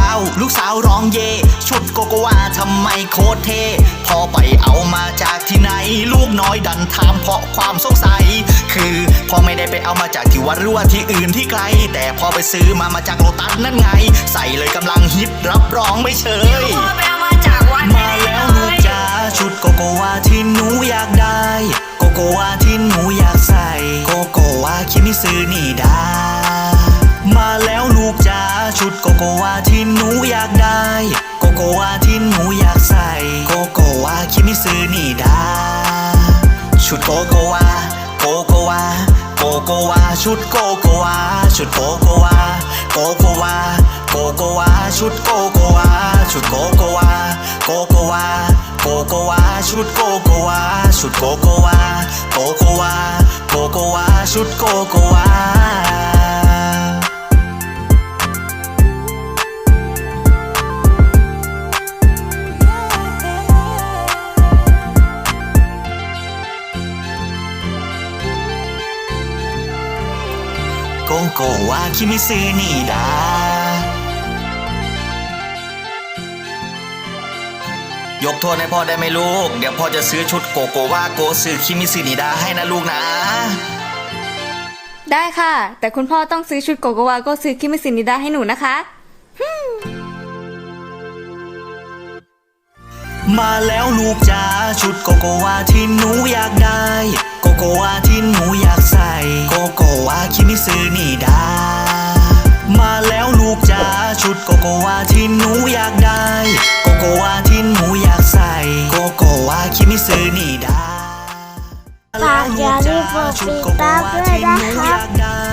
ว้าว ลูกสาวร้องเย่ชุดโกโกวาทำไมโคตรเท่พอไปเอามาจากที่ไหน ลูกน้อยดันถามเพราะความสงสัย คือพ่อไม่ได้ไปเอามาจากที่วัดหรือว่าที่อื่นที่ไกล แต่พอไปซื้อมามาจากโลตัสนั่นไง ใส่เลยกำลังฮิตรับรองไม่เชยมาแล้วลูกจ๋าชุดโกโกวาที่หนูอยากได้ โกโกวาที่หนูอยากใส่ โกโกวาคิมิซึนี่ได้ วาที่หนูอยากใส่ โกโกวาคิมิซึนี่ดา ชุดโกโกวา โกโกวา โกโกวา ชุดโกโกวา ชุดโกโกวา โกโกวา โกโกวา ชุดโกโกวา ชุดโกโกวา โกโกวา โกโกวา ชุดโกโกวา ชุดโกโกวา โกโกวา โกโกวา ชุดโกโกวา โกโกวาคิมิซึนี่ดายกโทษให้พ่อได้ไหมลูก เดี๋ยวพ่อจะซื้อชุดโกโกวาโกซึคิมิซึนิดาให้นะลูกนะ ได้ค่ะ แต่คุณพ่อต้องซื้อชุดโกโกวาโกซื้อคิมิซินิดาให้หนูนะคะมาแล้วลูกจ๋าชุดโกโกวาที่หนูอยากได้ โกโกวาที่หนูอยากใส่โกโก วาคิมิซึนี่ดา มาแล้วลูกจ๋าชุดโกโกวาที่หนูอยากได้ โกโกวาที่หนูอยากใส่ โกโกวาคิมิซื้อนี่ดาฝากอย่าลืมกดติดตามด้วยนะคะโ